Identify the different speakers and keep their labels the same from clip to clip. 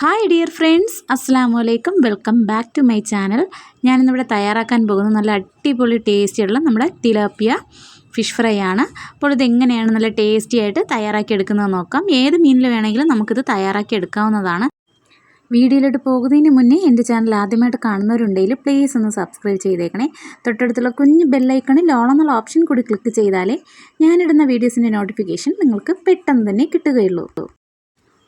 Speaker 1: hi dear friends അസ്സാം വലൈക്കും welcome back to my channel ഞാനിന്നിവിടെ തയ്യാറാക്കാൻ പോകുന്നത് നല്ല അടിപൊളി ടേസ്റ്റിയുള്ള നമ്മുടെ തിലാപ്പിയ ഫിഷ് ഫ്രൈ ആണ് അപ്പോൾ ഇതെങ്ങനെയാണ് നല്ല ടേസ്റ്റി ആയിട്ട് തയ്യാറാക്കി എടുക്കുന്നത് നോക്കാം ഏത് മീനിൽ വേണമെങ്കിലും നമുക്കിത് തയ്യാറാക്കി എടുക്കാവുന്നതാണ് വീഡിയോയിലോട്ട് പോകുന്നതിന് മുന്നേ എൻ്റെ ചാനൽ ആദ്യമായിട്ട് കാണുന്നവരുണ്ടെങ്കിൽ പ്ലീസ് ഒന്ന് സബ്സ്ക്രൈബ് ചെയ്തേക്കണേ തൊട്ടടുത്തുള്ള കുഞ്ഞ് ബെല്ലൈക്കണിൽ ഓണമെന്നുള്ള ഓപ്ഷൻ കൂടി ക്ലിക്ക് ചെയ്താലേ ഞാനിടുന്ന വീഡിയോസിൻ്റെ നോട്ടിഫിക്കേഷൻ നിങ്ങൾക്ക് പെട്ടെന്ന് തന്നെ കിട്ടുകയുള്ളൂ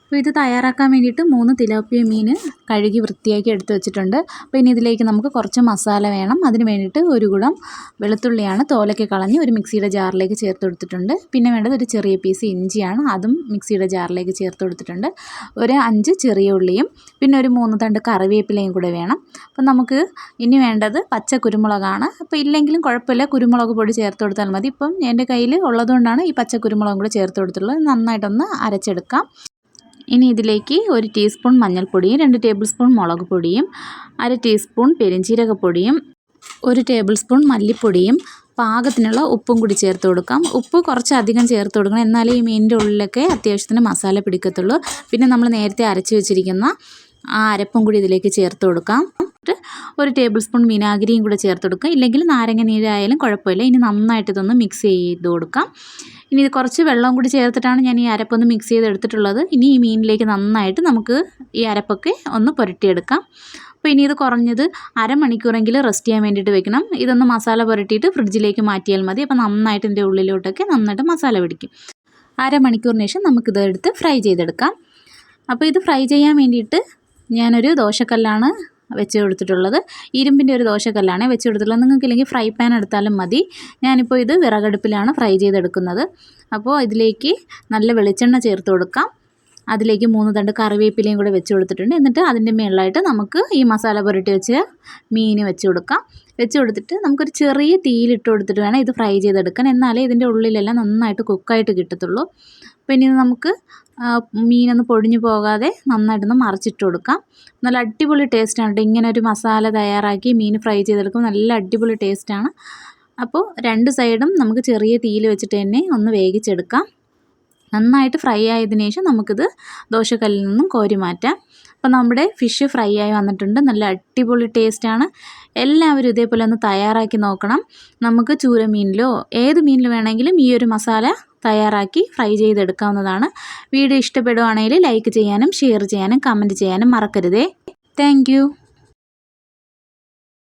Speaker 1: അപ്പോൾ ഇത് തയ്യാറാക്കാൻ വേണ്ടിയിട്ട് മൂന്ന് തിലാപ്പിയ മീൻ കഴുകി വൃത്തിയാക്കി എടുത്തു വെച്ചിട്ടുണ്ട് അപ്പോൾ ഇനി ഇതിലേക്ക് നമുക്ക് കുറച്ച് മസാല വേണം അതിന് വേണ്ടിയിട്ട് ഒരു കുടം വെളുത്തുള്ളിയാണ് തോലൊക്കെ കളഞ്ഞ് ഒരു മിക്സിയുടെ ജാറിലേക്ക് ചേർത്ത് കൊടുത്തിട്ടുണ്ട് പിന്നെ വേണ്ടത് ഒരു ചെറിയ പീസ് ഇഞ്ചിയാണ് അതും മിക്സിയുടെ ജാറിലേക്ക് ചേർത്ത് കൊടുത്തിട്ടുണ്ട് ഒരു അഞ്ച് ചെറിയ ഉള്ളിയും പിന്നെ ഒരു മൂന്ന് തണ്ട് കറിവേപ്പിലയും കൂടെ വേണം അപ്പോൾ നമുക്ക് ഇനി വേണ്ടത് പച്ച കുരുമുളകാണ് അപ്പോൾ ഇല്ലെങ്കിലും കുഴപ്പമില്ല കുരുമുളക് പൊടി ചേർത്ത് കൊടുത്താൽ മതി ഇപ്പം എൻ്റെ കയ്യിൽ ഉള്ളതുകൊണ്ടാണ് ഈ പച്ച കുരുമുളകും കൂടെ ചേർത്ത് കൊടുത്തിട്ടുള്ളത് നന്നായിട്ടൊന്ന് അരച്ചെടുക്കാം ഇനി ഇതിലേക്ക് ഒരു ടീസ്പൂൺ മഞ്ഞൾപ്പൊടിയും രണ്ട് ടേബിൾ സ്പൂൺ മുളക് പൊടിയും അര ടീസ്പൂൺ പെരിഞ്ചീരകപ്പൊടിയും ഒരു ടേബിൾ സ്പൂൺ മല്ലിപ്പൊടിയും പാകത്തിനുള്ള ഉപ്പും കൂടി ചേർത്ത് കൊടുക്കാം ഉപ്പ് കുറച്ചധികം ചേർത്ത് കൊടുക്കണം എന്നാലേ ഈ മീനിൻ്റെ ഉള്ളിലൊക്കെ അത്യാവശ്യത്തിന് മസാല പിടിക്കത്തുള്ളൂ പിന്നെ നമ്മൾ നേരത്തെ അരച്ച് വെച്ചിരിക്കുന്ന ആ അരപ്പും കൂടി ഇതിലേക്ക് ചേർത്ത് കൊടുക്കാം ജസ്റ്റ് ഒരു ടേബിൾ സ്പൂൺ വിനാഗിരിയും കൂടെ ചേർത്ത് കൊടുക്കുക ഇല്ലെങ്കിൽ നാരങ്ങ നീരായാലും കുഴപ്പമില്ല ഇനി നന്നായിട്ട് ഇതൊന്ന് മിക്സ് ചെയ്ത് കൊടുക്കാം ഇനി ഇത് കുറച്ച് വെള്ളം കൂടി ചേർത്തിട്ടാണ് ഞാൻ ഈ അരപ്പൊന്ന് മിക്സ് ചെയ്ത് എടുത്തിട്ടുള്ളത് ഇനി ഈ മീനിലേക്ക് നന്നായിട്ട് നമുക്ക് ഈ അരപ്പൊക്കെ ഒന്ന് പുരട്ടിയെടുക്കാം അപ്പോൾ ഇനി ഇത് കുറഞ്ഞത് അരമണിക്കൂറെങ്കിലും റെസ്റ്റ് ചെയ്യാൻ വേണ്ടിയിട്ട് വെക്കണം ഇതൊന്ന് മസാല പുരട്ടിയിട്ട് ഫ്രിഡ്ജിലേക്ക് മാറ്റിയാൽ മതി അപ്പോൾ നന്നായിട്ട് ഇതിൻ്റെ ഉള്ളിലോട്ടൊക്കെ നന്നായിട്ട് മസാല പിടിക്കും അരമണിക്കൂറിന് ശേഷം നമുക്കിത് എടുത്ത് ഫ്രൈ ചെയ്തെടുക്കാം അപ്പോൾ ഇത് ഫ്രൈ ചെയ്യാൻ വേണ്ടിയിട്ട് ഞാനൊരു ദോശക്കല്ലാണ് വെച്ച് കൊടുത്തിട്ടുള്ളത് ഇരുമ്പിൻ്റെ ഒരു ദോശക്കല്ലാണ് വെച്ച് കൊടുത്തിട്ടുള്ളത് ഇല്ലെങ്കിൽ ഫ്രൈ പാൻ എടുത്താലും മതി ഞാനിപ്പോൾ ഇത് വിറകടുപ്പിലാണ് ഫ്രൈ ചെയ്തെടുക്കുന്നത് അപ്പോൾ ഇതിലേക്ക് നല്ല വെളിച്ചെണ്ണ ചേർത്ത് കൊടുക്കാം അതിലേക്ക് മൂന്ന് തണ്ട് കറിവേപ്പിലയും കൂടെ വെച്ച് കൊടുത്തിട്ടുണ്ട് എന്നിട്ട് അതിൻ്റെ മേളിലായിട്ട് നമുക്ക് ഈ മസാല പുരട്ടി വെച്ച് മീൻ വെച്ച് കൊടുക്കാം വെച്ച് കൊടുത്തിട്ട് നമുക്കൊരു ചെറിയ തീയിലിട്ട് കൊടുത്തിട്ട് വേണം ഇത് ഫ്രൈ ചെയ്തെടുക്കാൻ എന്നാലേ ഇതിൻ്റെ ഉള്ളിലെല്ലാം നന്നായിട്ട് കുക്കായിട്ട് കിട്ടത്തുള്ളൂ അപ്പോൾ ഇനി നമുക്ക് മീനൊന്ന് പൊടിഞ്ഞു പോകാതെ നന്നായിട്ടൊന്ന് മറിച്ചിട്ട് കൊടുക്കാം നല്ല അടിപൊളി ടേസ്റ്റാണ് കേട്ടോ ഇങ്ങനെ ഒരു മസാല തയ്യാറാക്കി മീൻ ഫ്രൈ ചെയ്തെടുക്കും നല്ല അടിപൊളി ടേസ്റ്റാണ് അപ്പോൾ രണ്ട് സൈഡും നമുക്ക് ചെറിയ തീയിൽ വെച്ചിട്ട് തന്നെ ഒന്ന് വേവിച്ചെടുക്കാം നന്നായിട്ട് ഫ്രൈ ആയതിനു ശേഷം നമുക്കിത് ദോശക്കല്ലിൽ നിന്നും കോരി മാറ്റാം അപ്പോൾ നമ്മുടെ ഫിഷ് ഫ്രൈ ആയി വന്നിട്ടുണ്ട് നല്ല അടിപൊളി ടേസ്റ്റാണ് എല്ലാവരും ഇതേപോലെ ഒന്ന് തയ്യാറാക്കി നോക്കണം നമുക്ക് ചൂര മീനിലോ ഏത് മീനിൽ വേണമെങ്കിലും ഈ ഒരു മസാല തയ്യാറാക്കി ഫ്രൈ ചെയ്തെടുക്കാവുന്നതാണ് വീഡിയോ ഇഷ്ടപ്പെടുവാണെങ്കിൽ ലൈക്ക് ചെയ്യാനും ഷെയർ ചെയ്യാനും കമൻറ്റ് ചെയ്യാനും മറക്കരുതേ താങ്ക്